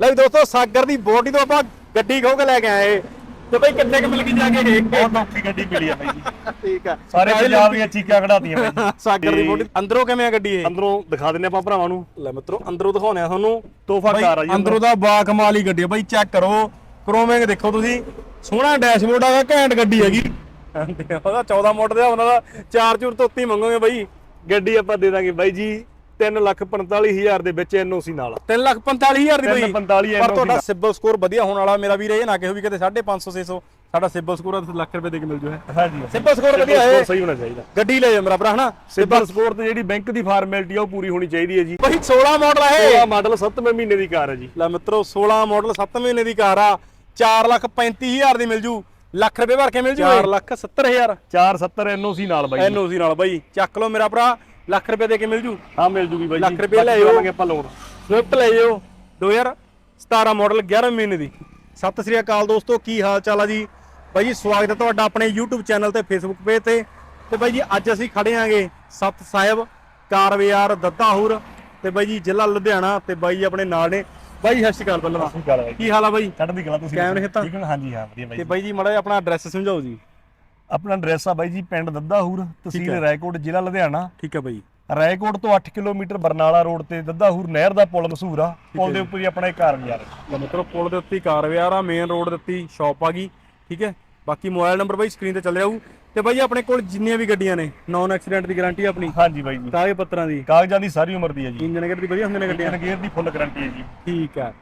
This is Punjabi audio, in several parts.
ਲੈ ਵੀ ਦੋਸਤੋ ਸਾਗਰ ਦੀ ਬੋਡੀ ਤੋਂ ਆਪਾਂ ਗੱਡੀ ਖੋ ਕੇ ਲੈ ਕੇ ਆਏ। ਤੇ ਬਈ ਕਿੰਨੇ ਕੁ ਮਿਲ ਗਈ ਜਾ ਕੇ ਇਹ? ਬਹੁਤ ਔਖੀ ਗੱਡੀ ਮਿਲੀ ਆ ਬਾਈ ਜੀ। ਠੀਕ ਆ। ਸਾਰੇ ਪੰਜਾਬ ਦੀਆਂ ਚੀਕਾਂ ਕਢਾਤੀਆਂ ਬਾਈ ਜੀ। ਸਾਗਰ ਦੀ ਬੋਡੀ ਅੰਦਰੋਂ ਕਿਵੇਂ ਆ ਗੱਡੀ ਇਹ? ਅੰਦਰੋਂ ਦਿਖਾ ਦਿੰਨੇ ਆਪਾਂ ਭਰਾਵਾਂ ਨੂੰ। ਲੈ ਮਿੱਤਰੋ ਅੰਦਰੋਂ ਦਿਖਾਉਣੇ ਆ ਤੁਹਾਨੂੰ। ਤੋਹਫਾ ਕਾਰ ਆ ਜੀ ਅੰਦਰੋਂ ਦਾ ਬਾ ਕਮਾਲ ਹੀ ਗੱਡੀ ਆ। ਬਾਈ ਚੈੱਕ ਕਰੋ। ਕ੍ਰੋਮਿੰਗ ਦੇਖੋ ਤੁਸੀਂ। ਸੋਹਣਾ ਡੈਸ਼ਬੋਰਡ ਆਗਾ ਘੈਂਟ ਗੱਡੀ ਹੈਗੀ। ਉਹਦਾ 14 ਮਾਡਲ ਦਾ ਉਹਨਾਂ ਦਾ ਚਾਰ ਚੂਰ ਤੋਂ ਉੱਤੇ ਮੰਗੋਗੇ ਬਾਈ। ਗੱਡੀ ਆਪਾਂ ਦੇ ਦਾਂਗੇ ਬਾਈ ਜੀ। 345000 ਦੇ ਵਿੱਚ ਐਨਓਸੀ ਨਾਲ। 3 ਲੱਖ 45000 ਦੀ ਬਾਈ। 345 ਪਰ ਤੁਹਾਡਾ ਸਿਬਲ ਸਕੋਰ ਵਧੀਆ ਹੋਣ ਵਾਲਾ ਮੇਰਾ ਵੀਰ ਇਹ ਨਾ ਕਹੋ ਵੀ ਕਿਤੇ 550 600 ਸਾਡਾ ਸਿਬਲ ਸਕੋਰ ਲੱਖ ਰੁਪਏ ਦੇ ਕੇ ਮਿਲ ਜੂ ਹੈ। ਹਾਂਜੀ। ਸਿਬਲ ਸਕੋਰ ਵਧੀਆ ਹੈ ਸਹੀ ਹੋਣਾ ਚਾਹੀਦਾ। ਗੱਡੀ ਲੈ ਜਾ ਮੇਰਾ ਭਰਾ ਹਨਾ? ਸਿਬਲ ਸਕੋਰ ਤੇ ਜਿਹੜੀ ਬੈਂਕ ਦੀ ਫਾਰਮੈਲਿਟੀ ਆ ਉਹ ਪੂਰੀ ਹੋਣੀ ਚਾਹੀਦੀ ਹੈ ਜੀ। ਬਾਈ 16 ਮਾਡਲ ਇਹ। ਇਹ ਮਾਡਲ 7ਵੇਂ ਮਹੀਨੇ ਦੀ ਕਾਰ ਹੈ ਜੀ। ਲੈ ਮਿੱਤਰੋ 16 ਮਾਡਲ 7 ਮਹੀਨੇ ਦੀ ਕਾਰ ਆ। 4 ਲੱਖ 35000 ਦੀ ਮਿਲ ਜੂ। ਲੱਖ ਰੁਪਏ ਭਰ ਕੇ ਮਿਲ ਜੂ 4 ਲੱਖ 70000 470 ਐਨਓਸੀ ਨਾਲ ਬਾਈ। ਐਨਓਸੀ ਨਾਲ ਬਾਈ। ਚੱਕ ਲਓ ਮੇਰਾ ਭਰਾ। ਲੱਖ ਰੁਪਏ ਦੇ ਕੇ ਮਿਲ ਜੂ? ਹਾਂ ਮਿਲ ਜੂਗੀ ਬਾਈ ਜੀ। ਲੱਖ ਰੁਪਏ ਲੈ ਆਇਓ। ਆਪਾਂ ਲੋਨ ਸਵਿਫਟ ਲੈ ਜਾਓ 2017 ਮਾਡਲ 11 ਮਹੀਨੇ ਦੀ। ਸਤਿ ਸ੍ਰੀ ਅਕਾਲ ਦੋਸਤੋ ਕੀ ਹਾਲ ਚਾਲ ਆ ਜੀ? ਬਾਈ ਜੀ ਸਵਾਗਤ ਹੈ ਤੁਹਾਡਾ ਆਪਣੇ YouTube ਚੈਨਲ ਤੇ Facebook ਪੇਜ ਤੇ। ਤੇ ਬਾਈ ਜੀ ਅੱਜ ਅਸੀਂ ਖੜੇ ਆਂਗੇ ਸਤ ਸਾਹਿਬ ਕਾਰ ਬਾਜ਼ਾਰ ਦੱਦਾਹੂਰ ਤੇ ਬਾਈ ਜੀ ਜ਼ਿਲ੍ਹਾ ਲੁਧਿਆਣਾ ਤੇ ਬਾਈ ਜੀ ਆਪਣੇ ਨਾਲ ਨੇ। ਬਾਈ ਜੀ, ਸਤਿ ਸ਼੍ਰੀ ਅਕਾਲ ਹੈ ਕੀ ਹਾਲ ਆ ਬਾਈ? ਚੜ੍ਹਦੀ ਕਲਾ ਤੁਸੀਂ। ਕੈਮਰੇ ਹਿੱਤਾਂ? ਠੀਕ ਹੈ ਨਾ? ਹਾਂਜੀ ਹਾਂ ਵਧੀਆ ਬਾਈ ਤੇ ਜੀ। ਬਾਈ ਜੀ ਮਾੜਾ ਆਪਣਾ ਐਡਰੈਸ ਸਮਝਾਓ ਜੀ। ਆਪਣਾ ਐਡਰੈਸ ਆ ਬਾਈ ਜੀ ਪਿੰਡ ਦੱਦਾਹੂਰ ਤਹਿਸੀਲ। ਰਾਏਕੋਟ ਜ਼ਿਲ੍ਹਾ ਲੁਧਿਆਣਾ। ਠੀਕ ਹੈ ਬਾਈ। ਰਾਏਕੋਟ ਤੋਂ 8 ਕਿਲੋਮੀਟਰ ਬਰਨਾਲਾ ਰੋਡ ਤੇ ਦੱਦਾਹੂਰ ਨਹਿਰ ਦਾ ਪੁਲ ਮਸ਼ਹੂਰ ਆ। ਪੁਲ ਦੇ ਉੱਪਰ ਹੀ ਆਪਣਾ ਇਹ ਕਾਰ ਬਾਜ਼ਾਰ ਹੈ। ਮਿੱਤਰੋ ਪੁਲ ਦੇ ਉੱਤੇ ਹੀ ਕਾਰ ਵਿਆਰ ਆ ਮੇਨ ਰੋਡ ਦੇ ਉੱਤੇ ਸ਼ਾਪ ਆ ਗਈ। ਠੀਕ ਹੈ। ਬਾਕੀ ਮੋਬਾਈਲ ਨੰਬਰ ਬਾਈ ਸਕਰੀਨ ਤੇ ਚੱਲ ਜਾਊ ਤੇ ਬਾਈ ਆਪਣੇ ਕੋਲ ਜਿੰਨੀਆਂ ਵੀ ਗੱਡੀਆਂ ਨੇ ਨਾਨ ਐਕਸੀਡੈਂਟ ਦੀ ਗਾਰੰਟੀ ਆਪਣੀ? ਹਾਂਜੀ ਬਾਈ ਜੀ। ਕਾਗਜ਼ ਪੱਤਰਾਂ ਦੀ? ਕਾਗਜ਼ਾਂ ਦੀ ਸਾਰੀ ਉਮਰ ਦੀ ਹੈ ਜੀ। ਇੰਜਨ ਗੇਅਰ ਦੀ ਵਧੀਆ ਹੁੰਦੇ ਨੇ ਗੱਡੀਆਂ? ਇੰਜਨ ਗੇਅਰ ਦੀ ਫੁੱਲ ਗਾਰੰਟੀ ਹੈ ਜੀ। ਠੀਕ ਹੈ।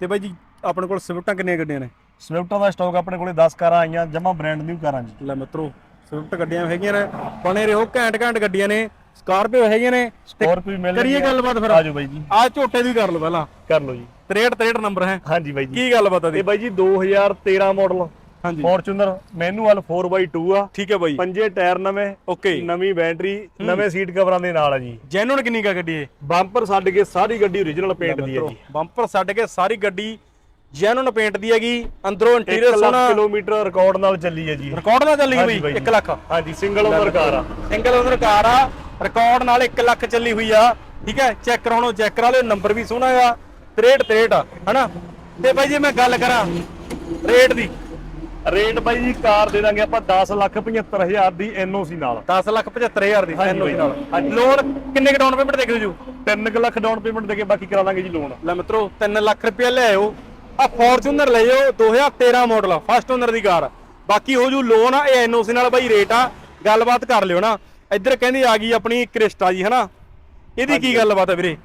ਤੇ ਬਾਈ ਜੀ ਆਪਣੇ ਕੋਲ ਸਵਿਫਟਾਂ ਕਿੰਨੀਆਂ ਗੱਡੀਆਂ ਨੇ? ਸਵਿਫਟਾਂ ਦਾ ਸਟਾਕ ਆਪਣੇ ਕੋਲੇ 10 ਕਾਰਾਂ ਆਈਆਂ ਜਮਾ ਬ੍ਰਾਂਡ ਨਿਊ ਕਾਰਾਂ ਜੀ। ਲੈ ਮਿੱਤਰੋ ਸਵਿਫਟ ਗੱਡੀਆਂ ਹੈਗੀਆਂ ਨੇ ਬਣੇ ਰਹੋ ਘੈਂਟ ਘੈਂਟ ਗੱਡੀਆਂ ਨੇ ਸਕਾਰਪੀਓ ਹੈਗੀਆਂ ਨੇ ਤੇ ਸਕੋਰਪੀਓ ਮਿਲ ਕਰੀਏ। ਗੱਲਬਾਤ ਫਿਰ। ਆਜੋ ਬਾਈ ਜੀ। ਆ ਝੋਟੇ ਦੀ ਕਰ ਲਓ ਪਹਿਲਾਂ। ਕਰ ਲਓ ਜੀ। 63 63 ਨੰਬਰ ਹੈ। ਹਾਂਜੀ ਬਾਈ ਜੀ। ਕੀ ਗੱਲਬਾਤ ਆ ਦੀ? ਇਹ ਬਾਈ ਜੀ 2013 ਮਾਡਲ ਹਾਂਜੀ। ਫੋਰਚੂਨਰ ਮੈਨੂਅਲ 4x2 ਆ। ਠੀਕ ਹੈ ਬਾਈ। ਪੰਜੇ ਟਾਇਰ ਨਵੇਂ ਓਕੇ। ਨਵੀਂ ਬੈਟਰੀ ਨਵੇਂ ਸੀਟ ਕਵਰਾਂ ਦੇ ਨਾਲ ਆ ਜੀ। ਜੈਨੂਨ ਕਿੰਨੀ ਕਾ ਗੱਡੀ ਇਹ? ਬੰਪਰ ਛੱਡ ਕੇ ਸਾਰੀ ਗੱਡੀ ਓਰੀਜਨਲ ਪੇਂਟ ਦੀ ਹੈ ਜੀ। ਬੰਪਰ ਛੱਡ ਕੇ ਸਾਰੀ ਗੱਡੀ ਜੈਨੂਨ ਪੇਂਟ ਦੀ ਹੈਗੀ ਅੰਦਰੋਂ ਇੰਟੀਰੀਅਰ 1 ਸੋਹਣਾ। ਲੱਖ ਕਿਲੋਮੀਟਰ ਰਿਕਾਰਡ ਨਾਲ ਚੱਲੀ ਹੈ ਜੀ। ਰਿਕਾਰਡ ਨਾਲ ਚੱਲੀ ਬਈ ਬਾਈ 1 ਲੱਖ। ਹਾਂਜੀ ਸਿੰਗਲ ਓਨਰ ਕਾਰ ਆ। ਸਿੰਗਲ ਓਨਰ ਕਾਰ ਆ ਰਿਕਾਰਡ ਨਾਲ 1 ਲੱਖ ਚੱਲੀ ਹੋਈ ਆ। ਠੀਕ ਹੈ ਚੈੱਕ ਕਰਾਉਣੋ ਚੈੱਕ ਕਰਾ ਲਿਓ ਨੰਬਰ ਵੀ ਸੋਹਣਾ ਆ 63 63 ਆ ਹਨਾ? ਤੇ ਬਾਈ ਜੇ ਮੈਂ ਗੱਲ ਕਰਾਂ ਰੇਟ ਦੀ। ਰੇਟ ਬਾਈ ਜੀ ਕਾਰ ਦੇ ਦਾਂਗੇ ਆਪਾਂ 10 ਲੱਖ 75000 ਦੀ ਐਨਓਸੀ ਨਾਲ। 10 ਲੱਖ 75000 ਦੀ NOC ਨਾਲ। ਲੋਨ ਕਿੰਨੇ ਕ ਡਾਊਨ ਪੇਮੈਂਟ ਦੇ ਕੇ ਜੂ 3 ਲੱਖ ਡਾਊਨ ਪੇਮੈਂਟ ਦੇ ਕੇ ਬਾਕੀ ਕਰਾ ਦਾਂਗੇ ਜੀ ਲੋਨ ਲੈ ਮਿੱਤਰੋ 3 ਲੱਖ ਰੁਪਏ ਲੈ ਆਓ ਆ ਫੋਰਚੂਨਰ ਲੈ ਜਾਓ 2013 ਮਾਡਲ ਫਸਟ ਓਨਰ ਦੀ ਕਾਰ। ਬਾਕੀ ਹੋ ਜੂ ਲੋਨ ਆ ਇਹ ਐਨਓਸੀ ਨਾਲ ਬਾਈ ਰੇਟ ਆ ਗੱਲਬਾਤ ਕਰ ਲਿਓ ਨਾ। ਇੱਧਰ ਕਹਿੰਦੀ ਆ ਗਈ ਆਪਣੀ ਕ੍ਰਿਸਟਾ ਜੀ ਹਨਾ? ਇਹਦੀ ਕੀ ਗੱਲਬਾਤ ਹੈ ਵੀਰੇ?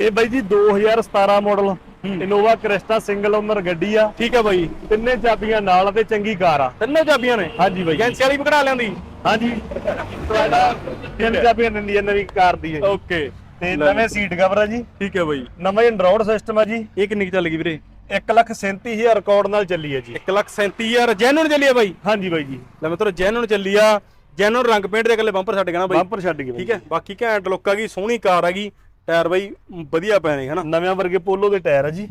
ਇਹ ਬਾਈ ਜੀ 2017 model Innova Crysta single owner ਗੱਡੀ ਆ। ਠੀਕ ਹੈ ਬਾਈ। ਤਿੰਨੇ ਚਾਬੀਆਂ ਨਾਲ ਤੇ ਚੰਗੀ ਕਾਰ ਆ। ਤਿੰਨੋਂ ਚਾਬੀਆਂ ਨੇ? ਹਾਂਜੀ ਬਾਈ। ਏਜੰਸੀ ਵਾਲੀ ਵੀ ਕਢਾ ਲਿਆਂਦੀ? ਹਾਂਜੀ। ਤੁਹਾਡਾ ਤਿੰਨ ਚਾਬੀਆਂ ਦਿੰਦੀ ਹੈ ਨਵੀਂ ਕਾਰ ਦੀ ਹੈ। ਓਕੇ। ਤੇ ਨਵੇਂ ਸੀਟ ਕਵਰ ਆ ਜੀ। ਠੀਕ ਹੈ ਬਾਈ। ਨਵਾਂ ਐਂਡਰੋਇਡ ਸਿਸਟਮ ਆ ਜੀ। ਇਹ ਕਿੰਨੀ ਚੱਲ ਗਈ ਵੀਰੇ? 1 ਲੱਖ 37000 ਰਿਕਾਰਡ ਨਾਲ ਚੱਲੀ ਹੈ ਜੀ। 1 ਲੱਖ 37000 ਜੈਨੂਨ ਚੱਲੀ ਆ ਬਾਈ? ਹਾਂਜੀ ਬਾਈ ਜੀ। ਲੈ ਮਿੱਤਰੋ ਜੈਨੂਨ ਚੱਲੀ ਆ। ਜੈਨੂਨ ਰੰਗ ਪੇਂਟ ਦੇ ਇਕੱਲੇ ਬੰਪਰ ਛੱਡ ਗਿਆ ਨਾ ਬਾਈ। ਬੰਪਰ ਛੱਡ ਬਾਈ ਠੀਕ ਹੈ? ਬਾਕੀ ਘੈਂਟ ਲੁੱਕ ਆ ਗਈ ਸੋਹਣੀ ਕਾਰ ਆ ਗਈ। ਟਾਇਰ ਬਾਈ ਵਧੀਆ ਪਏ ਨੇ? ਹਨਾ ਨਵੇਂ ਵਰਗੇ ਪੋਲੋ ਦੇ ਟਾਇਰ ਆ ਜੀ।